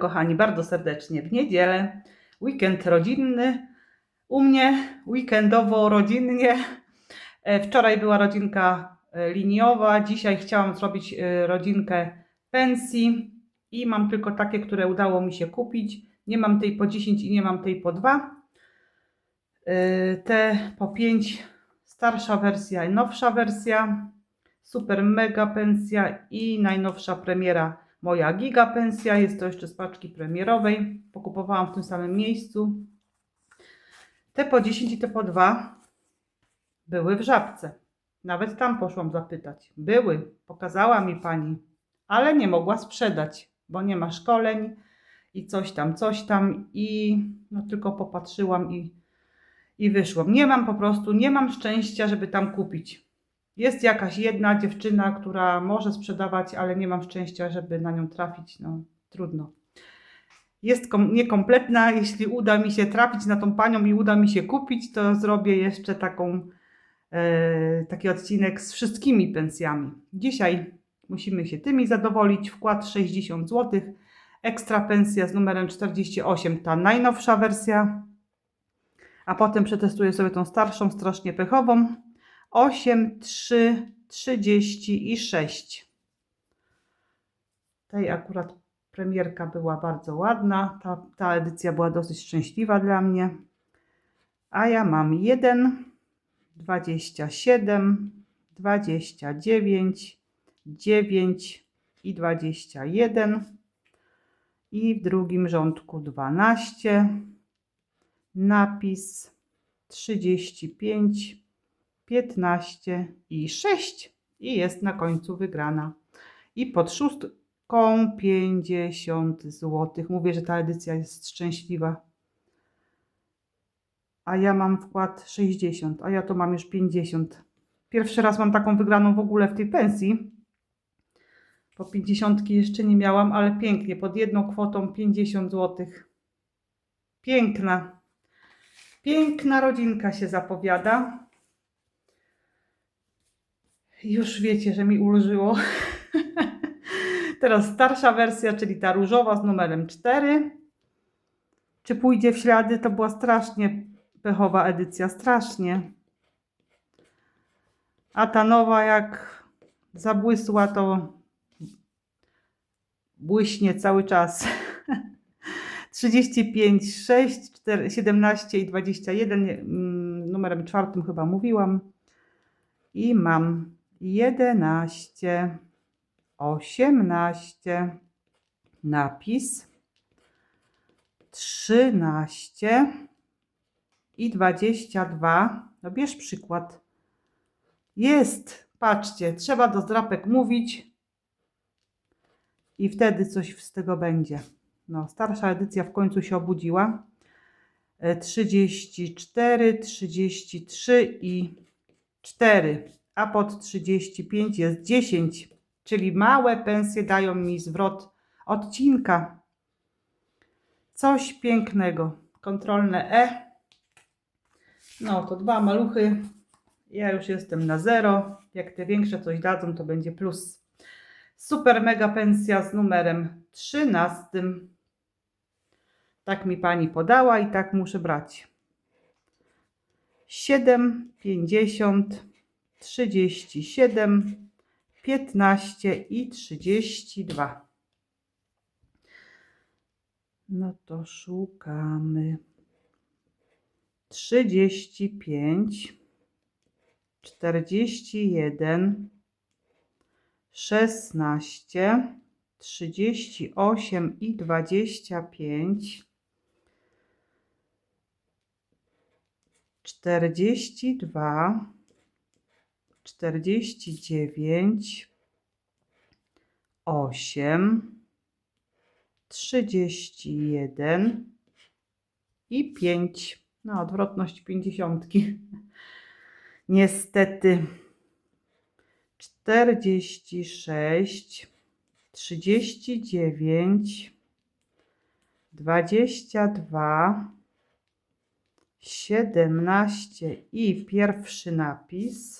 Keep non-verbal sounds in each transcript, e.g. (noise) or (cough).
kochani, bardzo serdecznie w niedzielę. Weekend rodzinny. U mnie weekendowo rodzinnie. E, Wczoraj była rodzinka e, liniowa, dzisiaj chciałam zrobić e, rodzinkę pensji i mam tylko takie, które udało mi się kupić. Nie mam tej po 10 i nie mam tej po 2. E, Te po 5 starsza wersja i nowsza wersja. Super mega pensja i najnowsza premiera moja giga pensja. Jest to jeszcze z paczki premierowej. Pokupowałam w tym samym miejscu. Te po 10 i te po 2 były w żabce. Nawet tam poszłam zapytać. Były, pokazała mi pani, ale nie mogła sprzedać, bo nie ma szkoleń i coś tam, coś tam. I no tylko popatrzyłam i, i wyszłam. Nie mam po prostu, nie mam szczęścia, żeby tam kupić. Jest jakaś jedna dziewczyna, która może sprzedawać, ale nie mam szczęścia, żeby na nią trafić. No, trudno. Jest kom- niekompletna. Jeśli uda mi się trafić na tą panią i uda mi się kupić, to zrobię jeszcze taką, e, taki odcinek z wszystkimi pensjami. Dzisiaj musimy się tymi zadowolić. Wkład 60 zł. Ekstra pensja z numerem 48, ta najnowsza wersja. A potem przetestuję sobie tą starszą, strasznie pechową. 8, 3, 30 i 6. Tej akurat premierka była bardzo ładna. Ta, ta edycja była dosyć szczęśliwa dla mnie. A ja mam 1, 27, 29, 9 i 21. I w drugim rządku 12. Napis 35, 15 i 6. I jest na końcu wygrana. I pod szóstką 50 zł. Mówię, że ta edycja jest szczęśliwa. A ja mam wkład 60, a ja to mam już 50. Pierwszy raz mam taką wygraną w ogóle w tej pensji. Po 50 jeszcze nie miałam, ale pięknie. Pod jedną kwotą 50 zł. Piękna. Piękna rodzinka się zapowiada. Już wiecie, że mi ulżyło. Teraz starsza wersja, czyli ta różowa z numerem 4. Czy pójdzie w ślady? To była strasznie pechowa edycja, strasznie. A ta nowa, jak zabłysła, to błyśnie cały czas. 35, 6, 4, 17 i 21. nie, mm, Numerem czwartym chyba mówiłam. I mam 11, 18, napis 13 i 22. No bierz przykład. Jest, patrzcie, trzeba do zdrapek mówić i wtedy coś z tego będzie. No, starsza edycja w końcu się obudziła. E, 34, 33 i 4, a pod 35 jest 10, czyli małe pensje dają mi zwrot odcinka. Coś pięknego. Kontrolne E. No to dwa maluchy. Ja już jestem na zero. Jak te większe coś dadzą, to będzie plus. Super mega pensja z numerem 13. Tak mi pani podała i tak muszę brać. 7, 50, 37, 15 i 32. No to szukamy. 35, 41, 16, 38 i 25, 42, 49, 8, 31 i 5. No, odwrotność 50. Niestety. 46, 39, 22, 17 i pierwszy napis.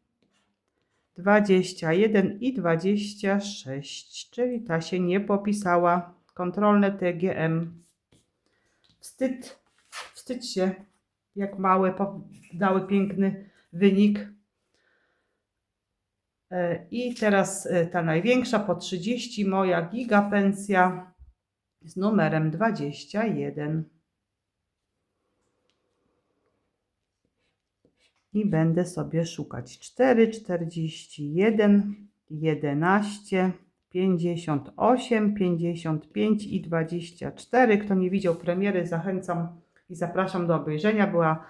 21 i 26, czyli ta się nie popisała. Kontrolne TGM. Wstyd, wstydź się, jak małe dały piękny wynik. E, I teraz e, ta największa po 30, moja gigapensja z numerem 21. I będę sobie szukać 4, 41, 11, 58, 55 i 24. Kto nie widział premiery, zachęcam i zapraszam do obejrzenia. Była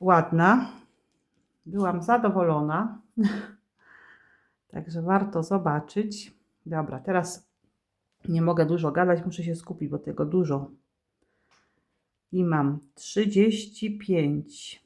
ładna. Byłam zadowolona. (laughs) Także warto zobaczyć. Dobra, teraz nie mogę dużo gadać, muszę się skupić, bo tego dużo. I mam 35,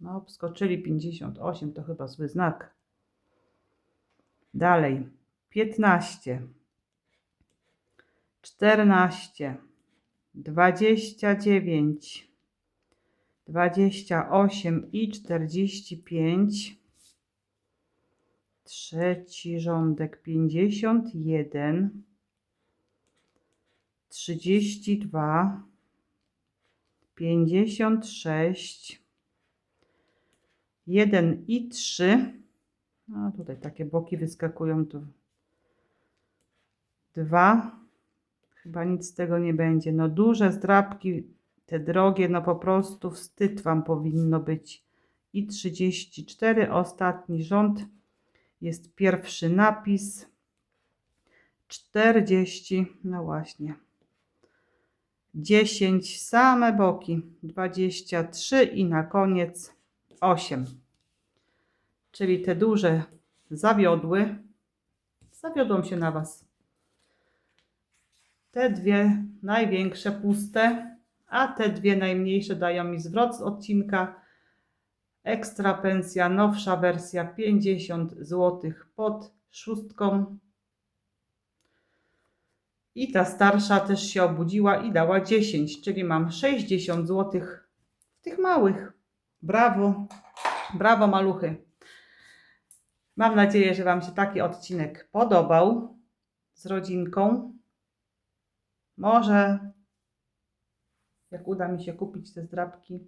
No, obskoczyli 58, to chyba zły znak. Dalej. 15, 14, 29, 28 i 45. Trzeci rządek 51, 32, 56, 1 i 3. No tutaj takie boki wyskakują tu. 2. Chyba nic z tego nie będzie. No duże zdrabki, te drogie, no po prostu wstyd Wam powinno być. I 34, ostatni rząd. Jest pierwszy napis. 40, no właśnie. 10, same boki. 23 i na koniec 8. Czyli te duże zawiodły. Zawiodłam się na Was. Te dwie największe puste, a te dwie najmniejsze dają mi zwrot z odcinka. Ekstra pensja, nowsza wersja 50 zł pod szóstką. I ta starsza też się obudziła i dała 10, czyli mam 60 zł w tych małych. Brawo, brawo maluchy. Mam nadzieję, że Wam się taki odcinek podobał z rodzinką. Może jak uda mi się kupić te zdrabki,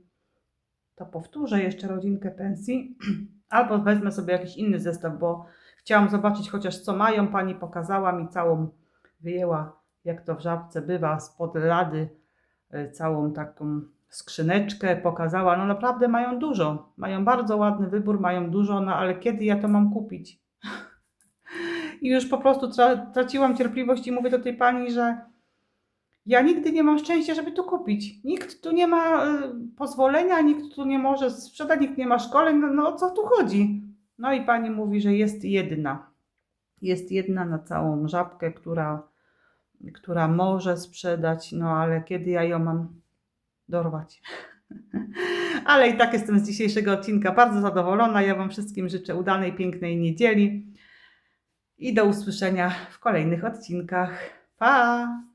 to powtórzę jeszcze rodzinkę pensji, (clears throat) albo wezmę sobie jakiś inny zestaw, bo chciałam zobaczyć chociaż co mają. Pani pokazała mi całą, wyjęła jak to w żabce bywa, spod lady y, całą taką skrzyneczkę, pokazała. No naprawdę mają dużo, mają bardzo ładny wybór, mają dużo, no ale kiedy ja to mam kupić? (laughs) I już po prostu tra- traciłam cierpliwość i mówię do tej pani, że ja nigdy nie mam szczęścia, żeby tu kupić. Nikt tu nie ma y, pozwolenia, nikt tu nie może sprzedać, nikt nie ma szkoleń. No, no o co tu chodzi? No i pani mówi, że jest jedna. Jest jedna na całą żabkę, która, która może sprzedać, no ale kiedy ja ją mam dorwać? ale i tak jestem z dzisiejszego odcinka bardzo zadowolona. Ja Wam wszystkim życzę udanej, pięknej niedzieli i do usłyszenia w kolejnych odcinkach. Pa!